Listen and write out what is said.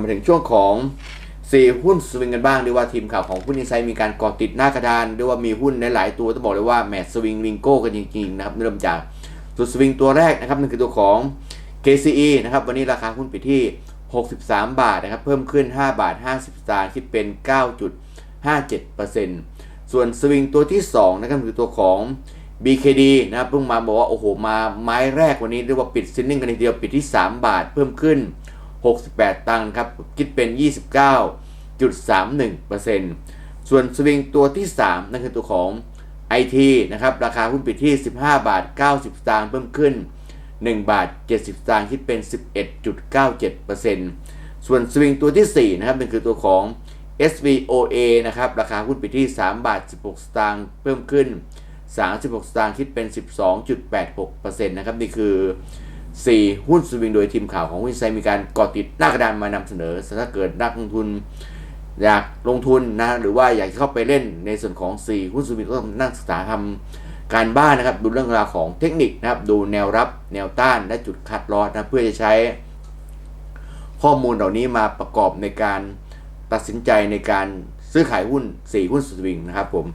มาถึงช่วงของสี่หุ้นสวิงกันบ้างเรียว่าทีมข่าวของหุ้นอินไซด์มีการเกาะติดหน้ากระดานเรียว่ามีหุ้นหลายๆตัวต้องบอกเลยว่าแมทสวิงวิงโก้กันจริงๆนะครับเริ่มจากตัวสวิงตัวแรกนะครับนั่นคือตัวของ KCE นะครับวันนี้ราคาหุ้นปิดที่ 63 บาทนะครับเพิ่มขึ้น 5 บาท 50สตางค์คิดเป็น 9.57%ส่วนสวิงตัวที่2นะครับคือตัวของ BKD นะครับเพิ่งมาบอกว่าโอ้โหมาไม้แรกวันนี้เรียกว่าปิดซินนิ่งกันทีเดียวปิดที่ 3 บาทเพิ่มขึ้น 68 ตังค์ครับ คิดเป็น 29.31%ส่วนสวิงตัวที่ 3 นั่นคือตัวของ IT นะครับ ราคาหุ้นปิดที่ 15 บาท 90 สตางค์เพิ่มขึ้น 1 บาท 70 สตางค์คิดเป็น 11.97%ส่วนสวิงตัวที่ 4 นะครับนั่นคือตัวของ SVOA นะครับ ราคาหุ้นปิดที่ 3 บาท 16 สตางค์เพิ่มขึ้น 36 สตางค์คิดเป็น 12.86%นะครับ นี่คือ 4 หุ้นสวิงโดยทีมข่าวของวินไซมีการก่อติดหน้ากระดานมานำเสนอ ถ้าเกิดนักลงทุนอยากลงทุนนะหรือว่าอยากเข้าไปเล่นในส่วนของ 4 หุ้นสวิงก็ต้องนั่งศึกษาทำการบ้านนะครับ ดูเรื่องราวของเทคนิคนะครับ ดูแนวรับแนวต้านและจุดคัดลอสนะเพื่อจะใช้ข้อมูลเหล่านี้มาประกอบในการตัดสินใจในการซื้อขายหุ้น 4 หุ้นสวิงนะครับผม